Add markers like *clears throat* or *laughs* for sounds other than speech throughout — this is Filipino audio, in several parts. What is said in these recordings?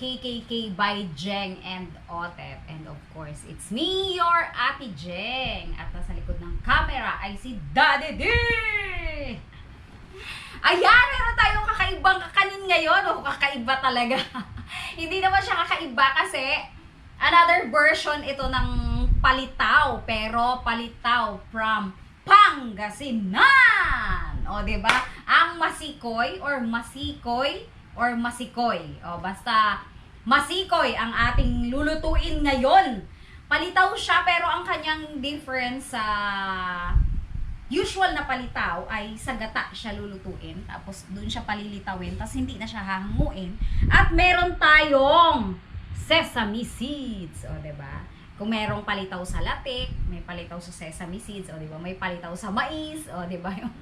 KKK by Jeng and Otep. And of course, it's me, your Ate Jeng. At nasa likod ng camera ay si Daddy D! Ayan, meron tayong kakaibang kakanin ngayon. O, kakaiba talaga. *laughs* Hindi naman siya kakaiba kasi another version ito ng palitaw. Pero palitaw from Pangasinan. O, ba? Ang masikoy or masikoy or masikoy. O, basta masikoy ang ating lulutuin ngayon. Palitaw siya pero ang kanyang difference sa usual na palitaw ay sa gata siya lulutuin. Tapos doon siya palilitawin. Tapos hindi na siya hahanguin. At meron tayong sesame seeds. O, ba? Kung merong palitaw sa latik, may palitaw sa sesame seeds, o ba? May palitaw sa mais, o ba? Yung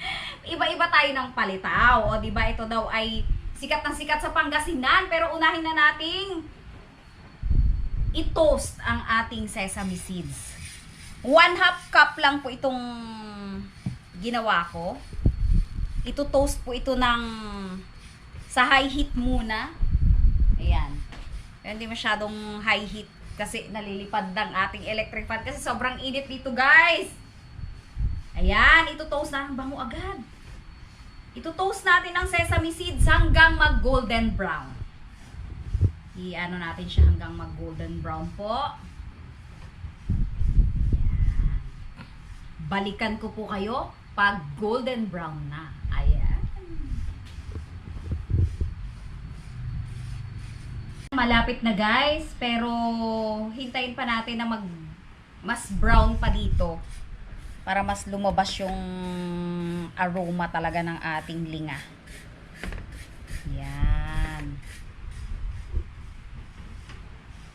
*laughs* Iba-iba tayo ng palitaw, o ba? Ito daw ay sikat ng sikat sa Pangasinan, pero unahin na nating i-toast ang ating sesame seeds. One half cup lang po itong ginawa ko. Ito toast po ito ng sa high heat muna. Ayan. Hindi masyadong high heat kasi nalilipad ng ating electric fan kasi sobrang init dito guys. Ayan, ito toast na. Ang bango agad. Ito toast natin ng sesame seeds hanggang mag golden brown. I-ano natin siya hanggang mag golden brown po. Balikan ko po kayo pag golden brown na. Ayan. Malapit na guys, pero hintayin pa natin na mag mas brown pa dito para mas lumabas yung aroma talaga ng ating linga. Yan.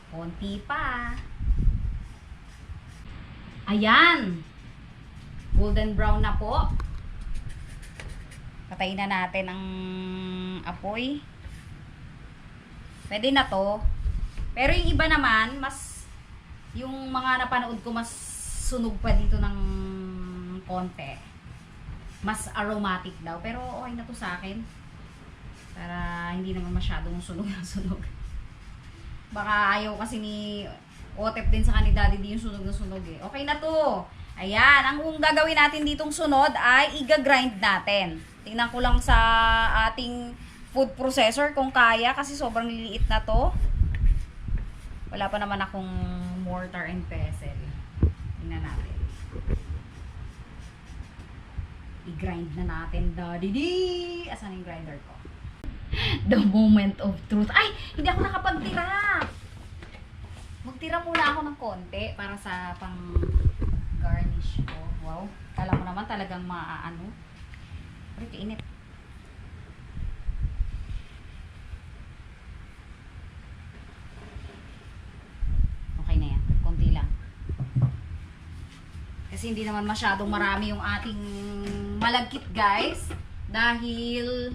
Konti pa. Ayan. Golden brown na po. Patayin na natin ang apoy. Pwede na to. Pero yung iba naman, mas yung mga napanood ko mas sunog pa dito ng konti. Mas aromatic daw. Pero okay na to sa akin. Para hindi naman masyadong sunog na sunog. Baka ayaw kasi ni Otep din sa kanila daddy di yung sunog na sunog eh. Okay na to. Ayan, ang gagawin natin ditong sunod ay iga-grind natin. Tingnan ko lang sa ating food processor kung kaya kasi sobrang liliit na to. Wala pa naman akong mortar and pestle. Tingnan natin. I-grind na natin, daddy di. Asan yung grinder ko? *laughs* The moment of truth. Ay, hindi ako nakapagtira. Magtira muna ako ng konti para sa pang garnish ko. Wow. Kala mo naman talagang maaano. Pero kainit. Okay na yan. Konti lang. Kasi hindi naman masyadong marami yung ating malagkit guys. Dahil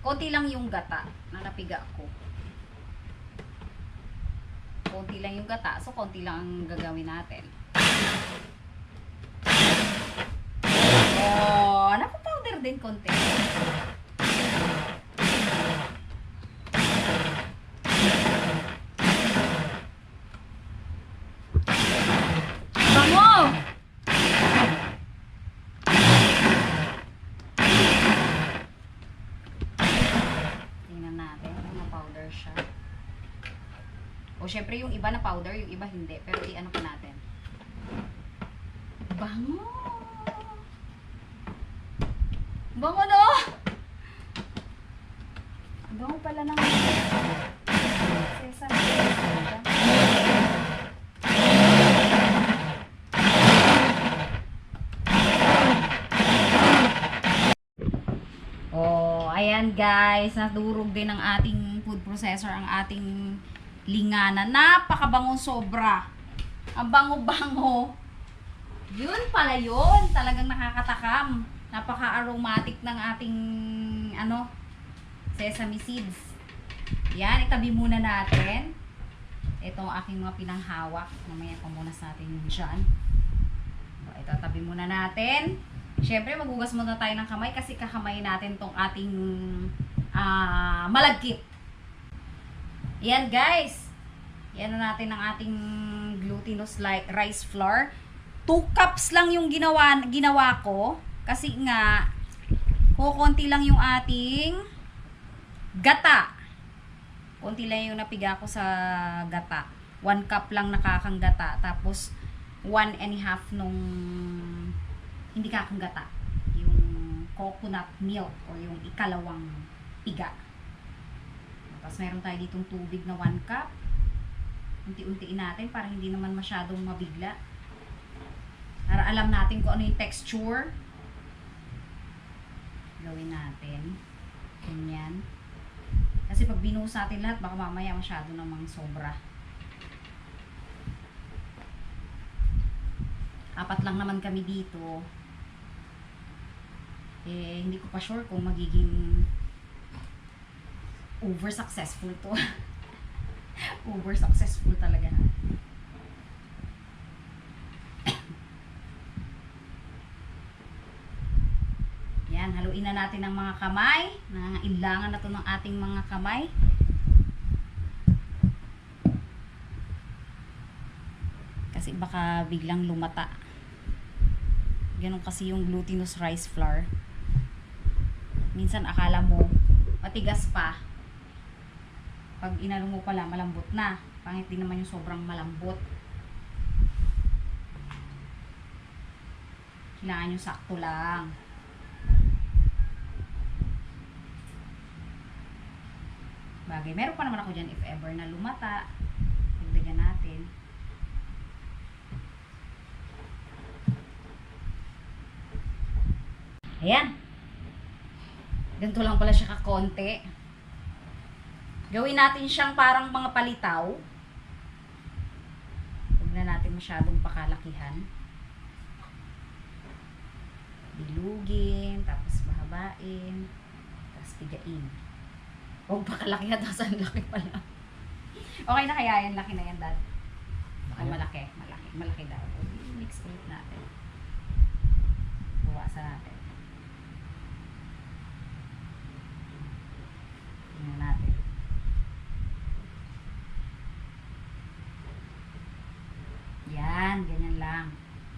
konti lang yung gata na napiga ko. Konti lang yung gata. So, konti lang ang gagawin natin. Oh, napapowder din konti. Bango! Tingnan natin kung na-powder siya. O, syempre yung iba na powder, yung iba hindi. Pero i-ano pa natin. Bango! Bango no! Bango pala ng sesame. Oh, ayan guys, nadurog din ng ating food processor ang ating linganan. Napakabango sobra. Ang bango-bango. Yun pala yun. Talagang nakakatakam. Napaka-aromatic ng ating ano, sesame seeds. Yan, itabi muna natin. Ito ang aking mga pinanghawak. Mamaya pamunas natin yun dyan. O, Ito, tabi muna natin. Siyempre, magugas muna tayo ng kamay kasi kakamay natin tong ating ah, malagkit. Ayan guys. Yan na natin ang ating glutinous rice flour. 2 cups lang yung ginawa, ginawa ko. Kasi nga, kukunti lang yung ating gata. Kunti lang yung napiga ko sa gata. 1 cup lang nakakang gata. Tapos, 1 and a half nung hindi kakang gata. Yung coconut milk or yung ikalawang piga. Tapos meron tayo ditong tubig na 1 cup. Unti-untiin natin para hindi naman masyadong mabigla. Para alam natin kung ano yung texture. Gawin natin. Ganyan. Kasi pag binuhos natin lahat, baka mamaya masyado namang sobra. Apat lang naman kami dito. Eh, hindi ko pa sure kung magiging over successful to. *laughs* over successful talaga. *coughs* Yan, haluin na natin ang mga kamay. Nangailangan na to ng ating mga kamay. Kasi baka biglang lumata. Ganun kasi yung glutinous rice flour. Minsan akala mo matigas pa. Pag inalo mo pala, malambot na. Pangit din naman yung sobrang malambot. Kailangan yung sakto lang. Bagay. Meron pa naman ako dyan if ever na lumata. Dagdagan natin. Ayan. Ganito lang pala siya kakonti. Gawin natin siyang parang mga palitaw. Huwag na natin masyadong pakalakihan. Bilugin, tapos bahabain, tapos pigain. Huwag pakalakihan, tapos ang laki pala. Okay na kaya yan, laki na yan, dad. Baka malaki, malaki, malaki daw. Mix ulit natin. Buwasan natin. Tingnan natin. Yan, ganyan lang.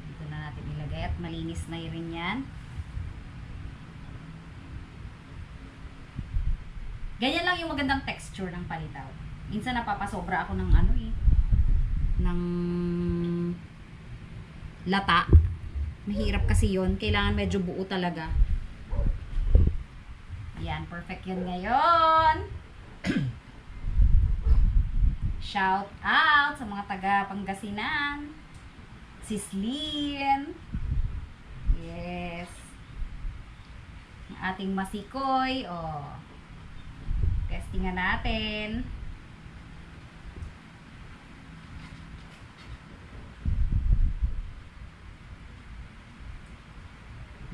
Dito na natin ilagay at malinis na rin yan. Ganyan lang yung magandang texture ng palitaw. Minsan napapasobra ako ng ano eh. Ng lata. Mahirap kasi yon Kailangan medyo buo talaga. Yan, perfect yun ngayon. *clears throat* Shout out sa mga taga Pangasinan. Sislin. Yes. Ang ating masikoy. Oh. Testingan natin.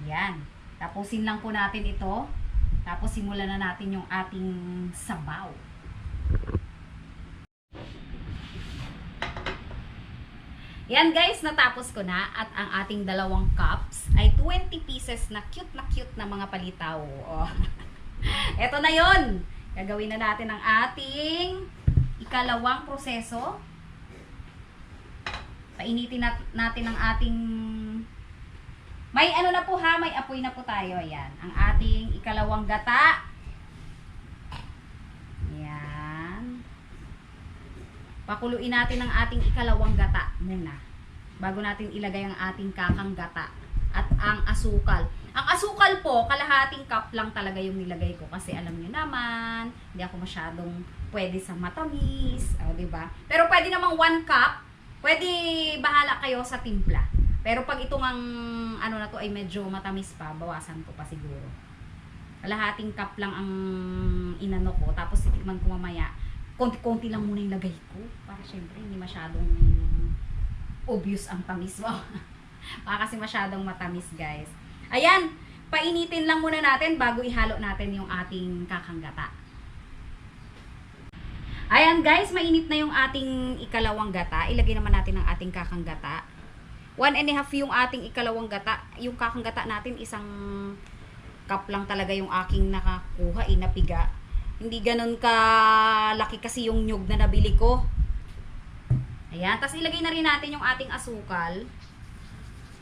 Yan. Tapusin lang po natin ito. Tapos simulan na natin yung ating sabaw. Yan guys, natapos ko na at ang ating dalawang cups ay 20 pieces na cute na cute na mga palitaw. Oh. *laughs* Ito na yon. Gagawin na natin ang ating ikalawang proseso. Painitin nat- natin ang ating may ano na po ha, may apoy na po tayo. Ayan. Ang ating ikalawang gata. Ayan. Pakuluin natin ang ating ikalawang gata muna. Bago natin ilagay ang ating kakang gata. At ang asukal. Ang asukal po, kalahating cup lang talaga yung nilagay ko. Kasi alam niyo naman, hindi ako masyadong pwede sa matamis. O, di ba? Pero pwede namang one cup. Pwede bahala kayo sa timpla. Pero pag itong ang ano na to ay medyo matamis pa, bawasan ko pa siguro. Kalahating cup lang ang inano ko, tapos titikman ko mamaya. Konti-konti lang muna yung lagay ko. Para syempre hindi masyadong obvious ang tamis mo. *laughs* Baka kasi masyadong matamis guys. Ayan, painitin lang muna natin bago ihalo natin yung ating kakanggata. Ayan guys, mainit na yung ating ikalawang gata. Ilagay naman natin ang ating kakanggata. One and a half yung ating ikalawang gata. Yung kakanggata natin, isang cup lang talaga yung aking nakakuha, inapiga. Hindi ganun ka laki kasi yung nyug na nabili ko. Ayan, tapos ilagay na rin natin yung ating asukal.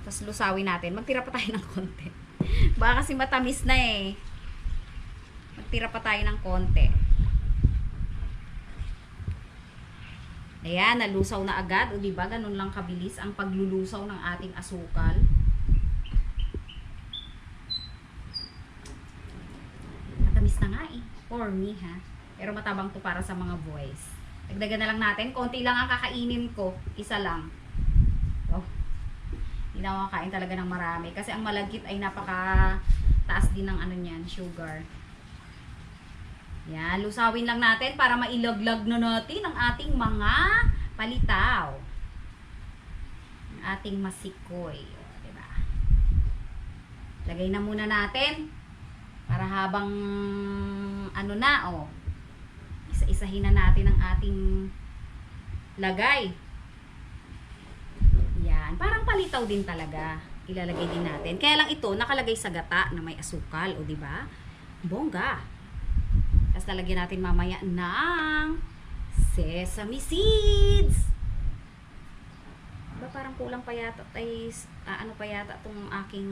Tapos lusawin natin. Magtira pa tayo *laughs* ng konti. Baka kasi matamis na eh. Magtira pa tayo ng konti. Ayan, nalusaw na agad. O diba, ganun lang kabilis ang paglulusaw ng ating asukal. Matamis na nga eh. For me ha. Pero matabang to para sa mga boys. Dagdagan na lang natin. Konti lang ang kakainin ko. Isa lang. Oh. Hindi na kakain talaga ng marami. Kasi ang malagkit ay napaka taas din ng ano niyan, sugar. Yan, lusawin lang natin para mailaglag na natin ang ating mga palitaw. Ang ating masikoy. O, Diba? Lagay na muna natin para habang ano na, oh, isa-isahin na natin ang ating lagay. Yan. Parang palitaw din talaga. Ilalagay din natin. Kaya lang ito, nakalagay sa gata na may asukal. O, di ba? Bongga. Tapos lalagyan natin mamaya ng sesame seeds. Ba parang kulang pa yata ay ah, ano pa yata tong aking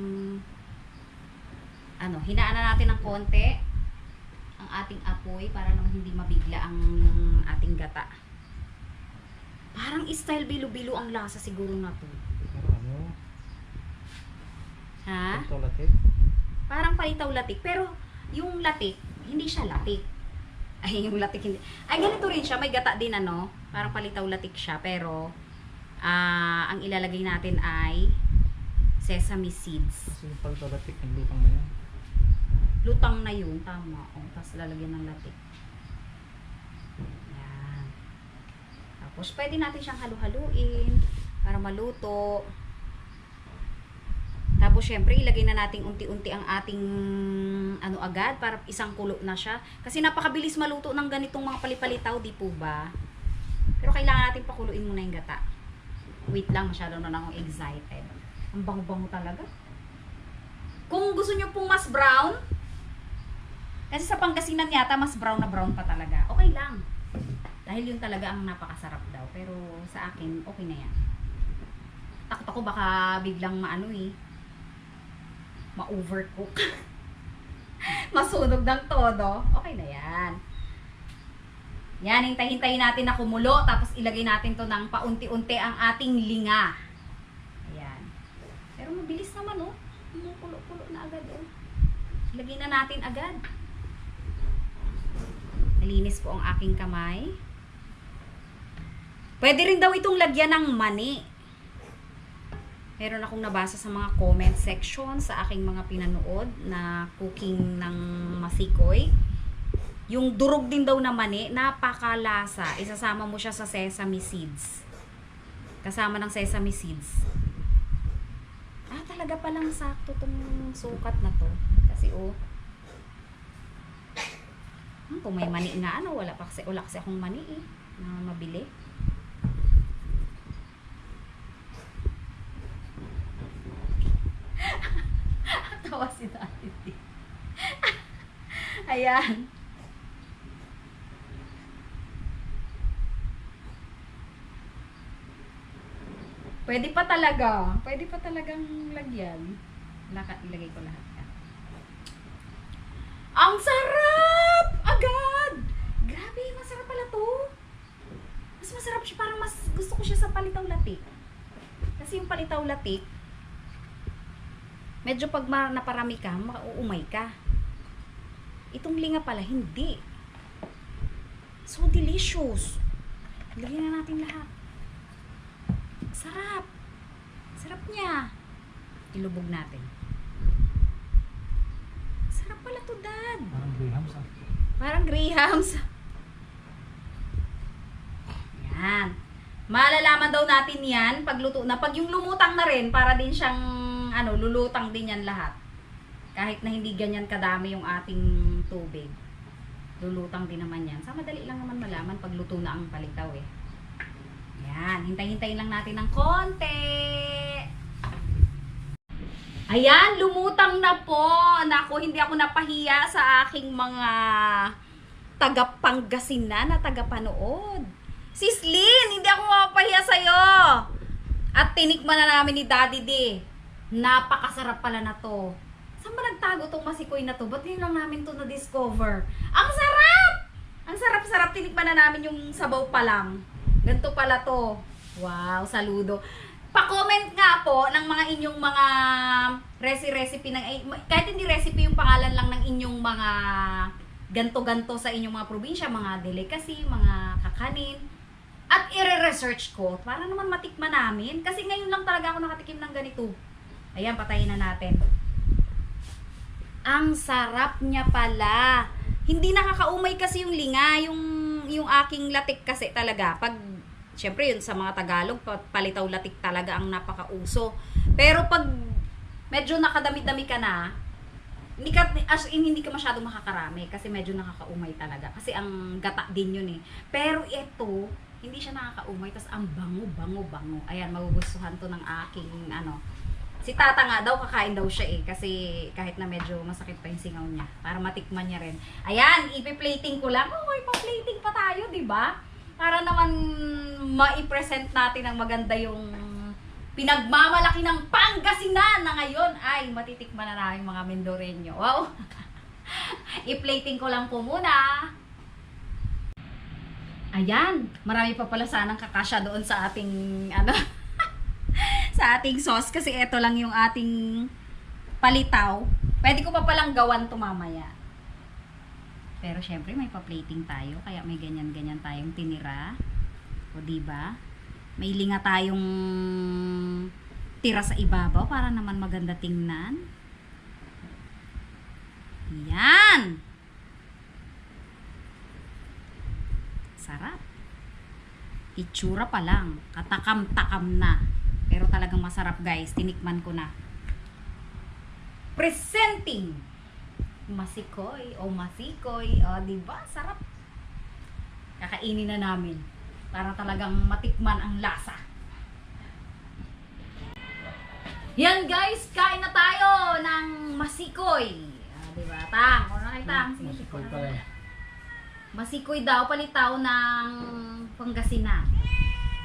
ano, hinaan na natin ng konti ang ating apoy para naman hindi mabigla ang ating gata. Parang style bilo-bilo ang lasa siguro na to. Ano? Ha? Ito latik. Parang palitaw latik. Pero yung latik, hindi siya latik. *laughs* Ay, yung latik hindi. Ay, ganito rin siya. May gata din ano. Parang palitaw latik siya. Pero, ah ang ilalagay natin ay sesame seeds. Kasi yung pagto latik, ang lutang na yan. Lutang na yun. Tama. O, tapos lalagyan ng latik. Yan. Tapos, pwede natin siyang halu-haluin para maluto. Tapos, syempre, ilagay na natin unti-unti ang ating ano agad para isang kulo na siya. Kasi napakabilis maluto ng ganitong mga palipalitaw, di po ba? Pero kailangan natin pakuluin muna yung gata. Wait lang, masyado na akong excited. Ang bango-bango talaga. Kung gusto nyo pong mas brown, kasi sa Pangasinan yata, mas brown na brown pa talaga. Okay lang. Dahil yun talaga ang napakasarap daw. Pero sa akin, okay na yan. Takot ako baka biglang maano eh. Ma-overcook. *laughs* Masunog ng todo. Okay na yan. Yan, hintay-hintayin natin na kumulo. Tapos ilagay natin to ng paunti-unti ang ating linga. Ayan. Pero mabilis naman oh. Kumukulo-kulo na agad oh. Ilagay na natin agad. Nalinis po ang aking kamay. Pwede rin daw itong lagyan ng mani. Meron akong nabasa sa mga comment section sa aking mga pinanood na cooking ng masikoy. Yung durog din daw na mani, napakalasa. Isasama mo siya sa sesame seeds. Kasama ng sesame seeds. Ah, talaga palang sakto tong sukat na to. Kasi oh, Hmm, kung may mani nga ano, wala pa kasi, wala kasi akong mani eh, na mabili. *laughs* Tawa si Daddy. *laughs* Ayan. Pwede pa talaga. Pwede pa talagang lagyan. Ilagay ko lahat. Ang sarap! Agad! Grabe, masarap pala to. Mas masarap siya. Parang mas gusto ko siya sa palitaw latik. Kasi yung palitaw latik, medyo pag naparami ka, makauumay ka. Itong linga pala, hindi. So delicious. Lagyan na natin lahat. Sarap. Sarap niya. Ilubog natin. Sarap pala to, Dad. Parang grahams ah. Parang grahams. Yan. Malalaman daw natin yan pag luto na. Pag yung lumutang na rin, para din siyang, ano, lulutang din yan lahat. Kahit na hindi ganyan kadami yung ating tubig. Lulutang din naman yan. Sa madali lang naman malaman pag luto na ang palitaw eh. Yan. Hintay-hintayin lang natin ng konti. Ayan, lumutang na po. Naku, hindi ako napahiya sa aking mga taga Pangasinan na tagapanood. Sis Lynn, hindi ako mapapahiya sa'yo. At tinikman na namin ni Daddy D. Napakasarap pala na to. Saan ba nagtago tong masikoy na to? Ba't yun lang namin to na-discover? Ang sarap! Ang sarap-sarap. Tinikman na namin yung sabaw pa lang. Ganito pala to. Wow, saludo. Pa-comment nga po ng mga inyong mga resi-recipe ng eh, kahit hindi recipe yung pangalan lang ng inyong mga ganto-ganto sa inyong mga probinsya, mga delicacy, mga kakanin. At ire-research ko para naman matikman namin. Kasi ngayon lang talaga ako nakatikim ng ganito. Ayan, patayin na natin. Ang sarap niya pala. Hindi nakakaumay kasi yung linga, yung yung aking latik kasi talaga. Pag syempre yun sa mga Tagalog, pa- palitaw latik talaga ang napakauso. Pero pag medyo nakadami-dami ka na, hindi ka as in, hindi ka masyadong makakarami kasi medyo nakakaumay talaga. Kasi ang gata din yun eh. Pero ito, hindi siya nakakaumay tas ang bango, bango, bango. Ayan, magugustuhan to ng aking ano, Si Tata nga daw, kakain daw siya eh. Kasi kahit na medyo masakit pa yung singaw niya. Para matikman niya rin. Ayan, ipi-plating ko lang. Oh, may pa-plating pa tayo, di ba? Para naman ma-present natin ang maganda yung pinagmamalaki ng Pangasinan na ngayon ay matitikman na namin mga Mendoreño. Wow! *laughs* I-plating ko lang po muna. Ayan, marami pa pala sanang kakasya doon sa ating ano *laughs* sa ating sauce kasi ito lang yung ating palitaw. Pwede ko pa palang gawan to mamaya. Pero syempre may pa-plating tayo kaya may ganyan-ganyan tayong tinira. O di ba? May linga tayong tira sa ibabaw para naman maganda tingnan. Yan. Sarap. Itsura pa lang. Katakam-takam na. Pero talagang masarap guys. Tinikman ko na. Presenting. Masikoy o masikoy. O, di ba? Sarap. Kakainin na namin. Para talagang matikman ang lasa. Yan guys, kain na tayo ng masikoy. Ah, di ba? Tang, o na kay Tang. Masikoy pala. Masikoy daw, palitaw ng Pangasinan.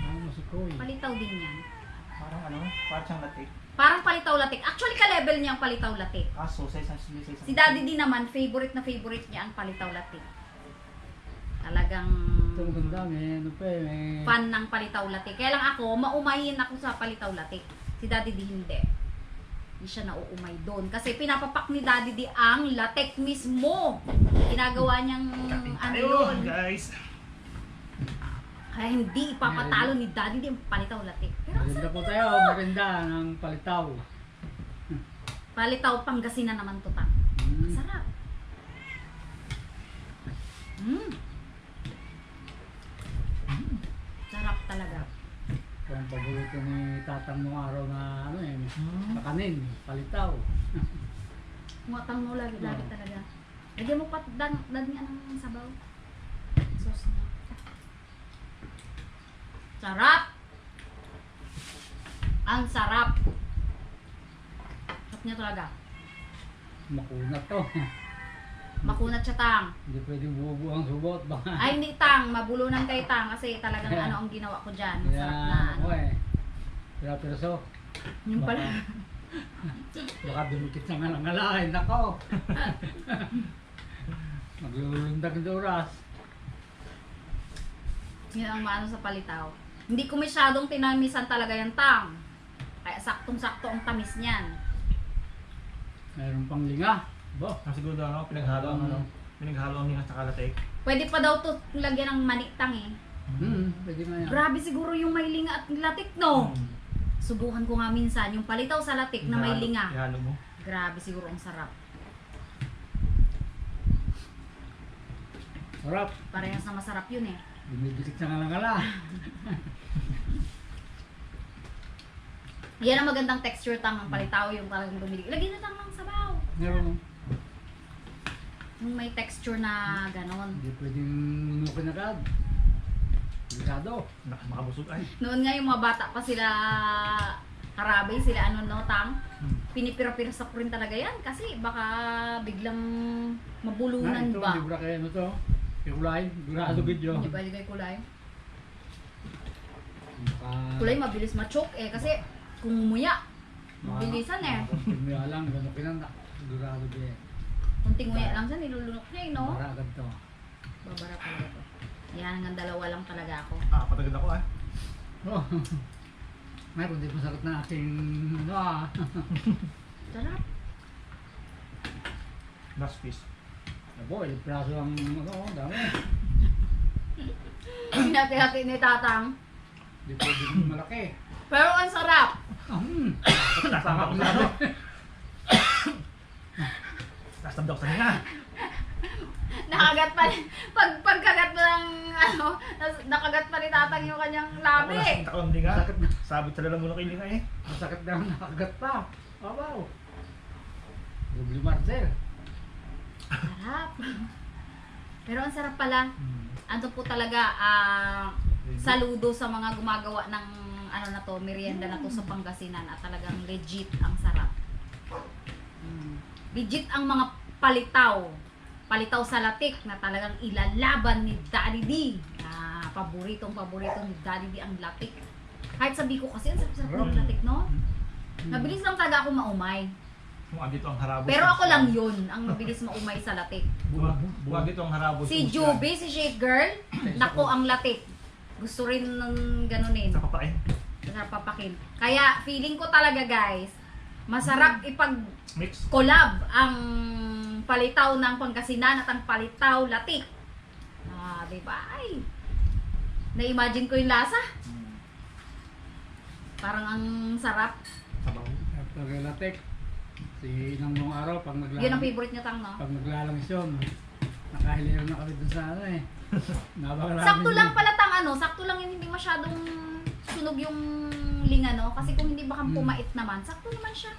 Ah, masikoy. Palitaw din yan. Parang ano, parang siyang latik. Parang palitaw latik. Actually, ka-level niya ang palitaw latik. Sa isang sa isang. Si Daddy din naman, favorite na favorite niya ang palitaw latik. Talagang Ito maganda, may ano pa eh, may... fan ng palitaw latik. Kaya lang ako, maumayin ako sa palitaw latik. Si Daddy di hindi. Hindi siya nauumay doon. Kasi pinapapak ni Daddy di ang latek mismo. Ginagawa niyang ano yun. guys. Kaya hindi ipapatalo ni Daddy di ang palitaw latik. Pero ang Maganda sarap po tayo, maganda ng palitaw. Palitaw Pangasinan naman to ta. Mm. Sarap. Mm. Mm. Sarap talaga. Ang paborito ni tatang nung araw na ano eh, Hmm. kakanin, palitaw. *laughs* Muatang mo lagi, lagi Oo. talaga. Lagyan mo pa dan, dan nga ng sabaw. Sauce na. Sarap! Ang sarap! Sarap niya talaga. Makunat to. *laughs* Makunat siya tang. Hindi pwedeng buo ang subot. Baka Ay, hindi tang. Mabulunan kay tang kasi talagang ano ang ginawa ko dyan. Masarap na Kaya ano. ako eh. Pero perso. Yung pala. *laughs* Baka dumikit sa ngalangalain. Nako. *laughs* Maglulundag ng oras. Yun ang maano sa palitaw. Hindi ko masyadong tinamisan talaga yung tang. Kaya saktong-sakto ang tamis niyan. Mayroon pang linga. Bo. Ang siguro daw, ano, pinaghalo ang ano, Mm. pinaghalo ang lingas sa latik. Pwede pa daw to lagyan ng maniktang eh. Hmm, pwede nga yan. Grabe siguro yung may linga at latik, no? Mm. Subukan ko nga minsan yung palitaw sa latik na may Ihalo- linga. Ihalo mo. Grabe siguro ang sarap. Sarap. Parehas na masarap yun eh. Dumidikit sa ngalangala. *laughs* Yan ang magandang texture tang ng palitaw yung talagang dumilig. Lagyan na tang ng sabaw. Meron. Yung may texture na ganon. Hindi pwedeng nunukin agad. Delikado. Nak- Makabusog ay. Noon nga yung mga bata pa sila karabay, sila ano no, tang. Hmm. Pinipira-pira sa rin talaga yan kasi baka biglang mabulunan ito, ba. libra kayo ano to. Kulay, gurado video. Hindi pa ligay kulay. Maka- Kulay mabilis ma-choke eh kasi kung umuya, mabilisan eh. Kumya lang, gano'n kinanda. Gurado di. Kunting nguya lang siya, nilulunok niya eh, no? Para agad to. Babara talaga to. Yan, hanggang dalawa lang talaga ako. Ah, patagad ako ah. Oh. *laughs* Mayroon di masakit na aking ano ah. *laughs* Sarap. Last piece. Abo, ilang praso ang ano, dami. *coughs* Hinati-hati ni Tatang. Di pwedeng malaki. Pero ang sarap. Hmm. Nasama ko sa Nasabda ko sa nga. Nakagat pa ni, pag pagkagat mo ng ano, nakagat pa ni Tatang yung kanyang labi. nasakit ako ng linga. Masakit na. Sabit sa lalamunan ko yung linga eh. Masakit na ang nakagat pa. Abaw. Double marcel. Sarap. Pero ang sarap pala. Hmm. Ano po talaga, ah, saludo sa mga gumagawa ng ano na to, merienda na to sa Pangasinan at talagang legit ang sarap. Mm. Legit ang mga palitaw. Palitaw sa latik na talagang ilalaban ni Daddy D. Ah, paboritong paborito ni Daddy D ang latik. Kahit sabi ko kasi, ang sarap-sarap ng latik, no? Mabilis lang talaga ako maumay. Dito ang harabos. Pero ako lang yun, ang mabilis maumay sa latik. Buwa, buwa dito ang harabos. Si Juby, si Shake Girl, nako ang latik. Gusto rin ng ganunin. Sa papain. Masarap papakin. Kaya feeling ko talaga guys, masarap Mix. ipag-collab ang palitaw ng Pangasinan at ang palitaw latik. Ah, di ba? Ay, na-imagine ko yung lasa. Parang ang sarap. Sabaw. After relatek. Si inang nung araw, pag Yun ang naglalang, favorite niya tang, no? pag naglalangis yun, nakahiliran na kami dun sa ano eh. *laughs* Napakarami Sakto lang pala tang ano, sakto lang yung hindi masyadong sunog yung linga, no? Kasi kung hindi baka Mm. pumait naman, sakto naman siya.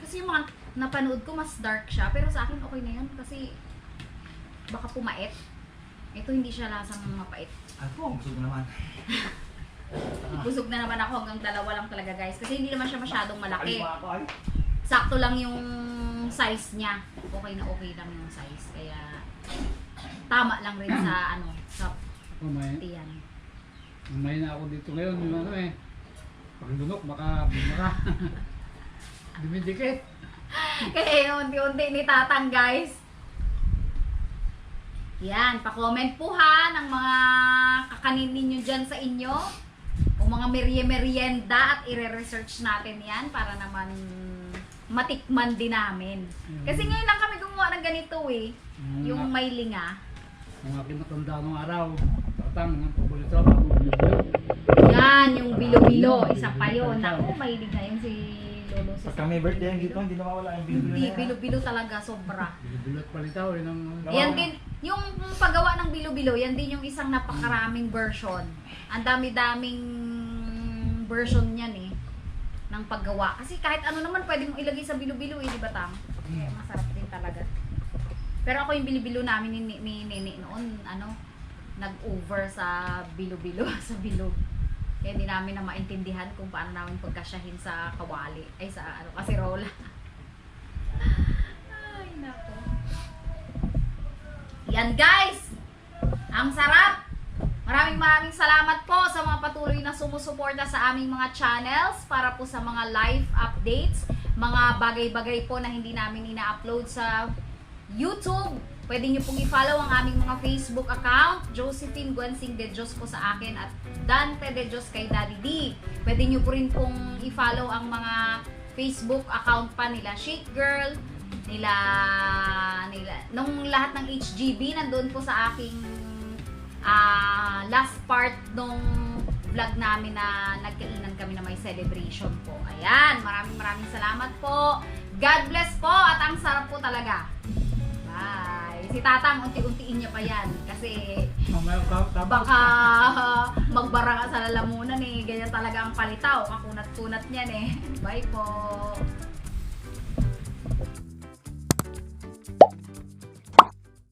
Kasi yung mga napanood ko, mas dark siya. Pero sa akin, okay na yun. Kasi baka pumait. Ito hindi siya lasang mapait. Ako, busog na naman. *laughs* Busog na naman ako hanggang dalawa lang talaga guys. Kasi hindi naman siya masyadong malaki. Sakto lang yung size niya. Okay na okay lang yung size. Kaya tama lang rin sa *clears throat* ano, sa tiyan. umay na ako dito ngayon, yung ano eh. Pag lunok, baka bumara. *laughs* Dumidikit. Kaya *laughs* unti-unti ni Tatang, guys. Yan, pa-comment po ha ng mga kakanin ninyo dyan sa inyo. O mga merye-merienda at ire-research natin yan para naman matikman din namin. Kasi ngayon lang kami gumawa ng ganito eh. Yung Yung, may linga. yung aking matanda nung araw, tatang, ang paborito ako. Yan, yung bilo-bilo. Isa pa yun. Naku, may linga yun si Si Pagka may birthday ang dito, hindi na mawala yung bilo-bilo Hindi, na yan. bilo-bilo talaga, sobra. At palitaw, ang... Oo. Yan din, yung paggawa ng bilo-bilo, yan din yung isang napakaraming version. Ang dami-daming version niyan eh, ng paggawa. Kasi kahit ano naman pwede mong ilagay sa bilo-bilo eh, di ba Tam? Kaya masarap din talaga. Pero ako yung bilo-bilo namin ni, ni Nene noon, ano, nag-over sa bilo-bilo, *laughs* sa bilog. Kaya hindi namin na maintindihan kung paano namin pagkasyahin sa kawali, ay sa ano, kasirola. *laughs* ay, nako. Yan guys! Ang sarap! Maraming maraming salamat po sa mga patuloy na sumusuporta sa aming mga channels para po sa mga live updates, mga bagay-bagay po na hindi namin ina-upload sa YouTube. Pwede nyo pong i-follow ang aming mga Facebook account, Josephine Guansing de Dios po sa akin at Dante de Dios kay Daddy D. Pwede nyo po rin pong i-follow ang mga Facebook account pa nila Shake Girl, nila nila nung lahat ng HGB nandoon po sa aking ah, last part nung vlog namin na nagkainan kami na may celebration po. Ayan, maraming maraming salamat po. God bless po at ang sarap po talaga. Si Tatang, unti-untiin niya pa yan. Kasi tapos, baka magbara ka sa lalamunan eh. Ganyan talaga ang palitaw. Kakunat-kunat niyan eh. Bye po.